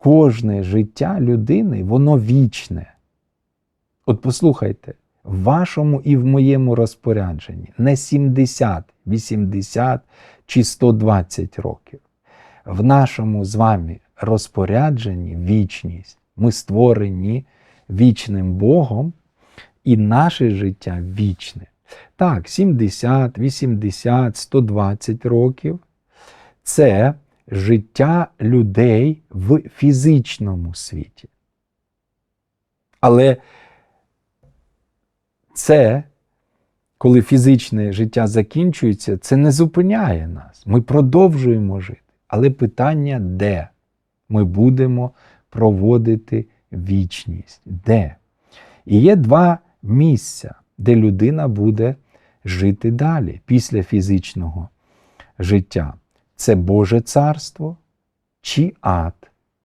кожне життя людини, воно вічне. От послухайте, в вашому і в моєму розпорядженні не 70, 80 чи 120 років. В нашому з вами розпорядженні вічність. Ми створені вічним Богом, і наше життя вічне. Так, 70, 80, 120 років це життя людей в фізичному світі. Але це, коли фізичне життя закінчується, це не зупиняє нас. Ми продовжуємо жити. Але питання де? Ми будемо проводити вічність. Де? І є два місця, де людина буде жити далі після фізичного життя. Це Боже царство чи ад.